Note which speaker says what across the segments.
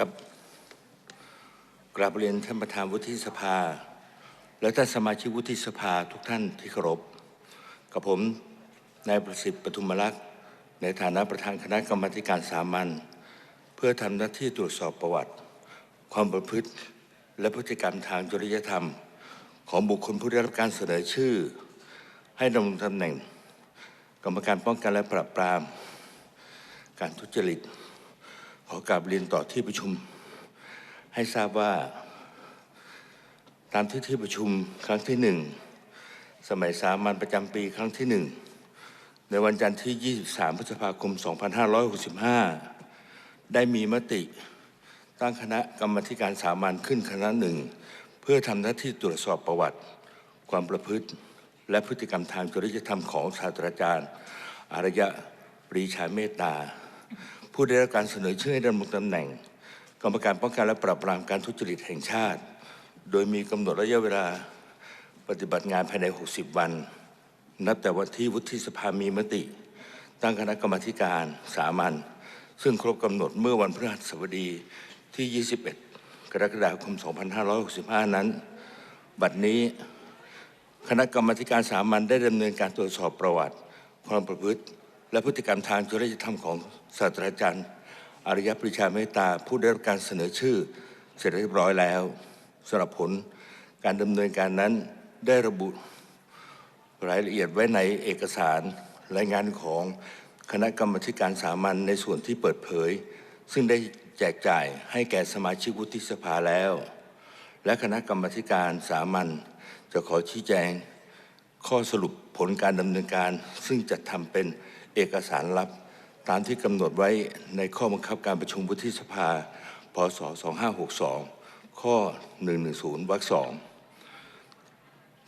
Speaker 1: ครับกราบเรียนท่านประธานวุฒิสภา และท่านสมาชิกวุฒิสภาทุกท่านที่เคารพกับผมนายประสิทธิ์ปทุมรักษ์ในฐานะประธานคณะกรรมการสามัญเพื่อทำหน้าที่ตรวจสอบประวัติ ความประพฤติ และพฤติกรรมทางจริยธรรม ของบุคคลผู้ได้รับการเสนอชื่อ ให้ดำรงตำแหน่ง กรรมการป้องกันและปราบปราม การทุจริต ขอกราบเรียนต่อที่ประชุม ให้ทราบว่า ตามที่ที่ประชุมครั้งที่หนึ่งสมัยสามัญประจำปีครั้งที่หนึ่งในวันจันทร์ที่ 23 พฤษภาคม 2565 ได้มีมติตั้งคณะกรรมการสามัญขึ้นคณะหนึ่ง เพื่อทำหน้าที่ตรวจสอบประวัติ ความประพฤติ และพฤติกรรมทางจริยธรรมของศาสตราจารย์ อารยะปรีชาเมตตา ผู้ได้รับการเสนอชื่อให้ดำรงตำแหน่ง กรรมการป้องกันและปราบปรามการทุจริตแห่งชาติ โดยมีกำหนดระยะเวลาปฏิบัติงานภายใน 60 วัน นับแต่วันที่วุฒิสภามีมติ ตั้งคณะกรรมการสามัญซึ่งครบกำหนดเมื่อวันพฤหัสบดีที่ 21 กรกฎาคม 2565 นั้น บัดนี้คณะกรรมการสามัญได้ดำเนินการตรวจสอบประวัติ ความประพฤติ และพฤติกรรมทางจริยธรรมของศาสตราจารย์อารยปริชาเมตตาผู้ได้รับการเสนอชื่อเสร็จเรียบร้อยแล้วสำหรับผลการดำเนินการนั้นได้ระบุรายละเอียดไว้ในเอกสารรายงานของคณะกรรมธิการสามัญในส่วนที่เปิดเผย ซึ่งได้แจกจ่ายให้แก่สมาชิกวุฒิสภาแล้ว และคณะกรรมธิการสามัญจะขอชี้แจง ข้อสรุปผลการดำเนินการ ซึ่งจะทำเป็นเอกสารลับ ตามที่กำหนดไว้ในข้อบังคับการประชุมวุฒิสภา พศ 2562 ข้อ 110 วรรคสอง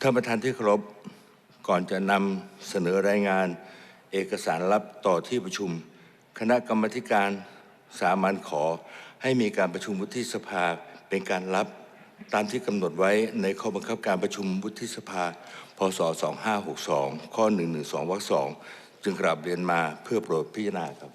Speaker 1: ท่านประธานที่เคารพ ก่อนจะนำเสนอรายงานเอกสารลับต่อที่ประชุม คณะกรรมการสามัญขอให้มีการประชุมวุฒิสภาเป็นการรับ ตามที่กำหนดไว้ในข้อบังคับการประชุมวุฒิสภา พศ 2562 ข้อ 112 วรรค 2 จึงกราบเรียนมาเพื่อโปรดพิจารณาครับ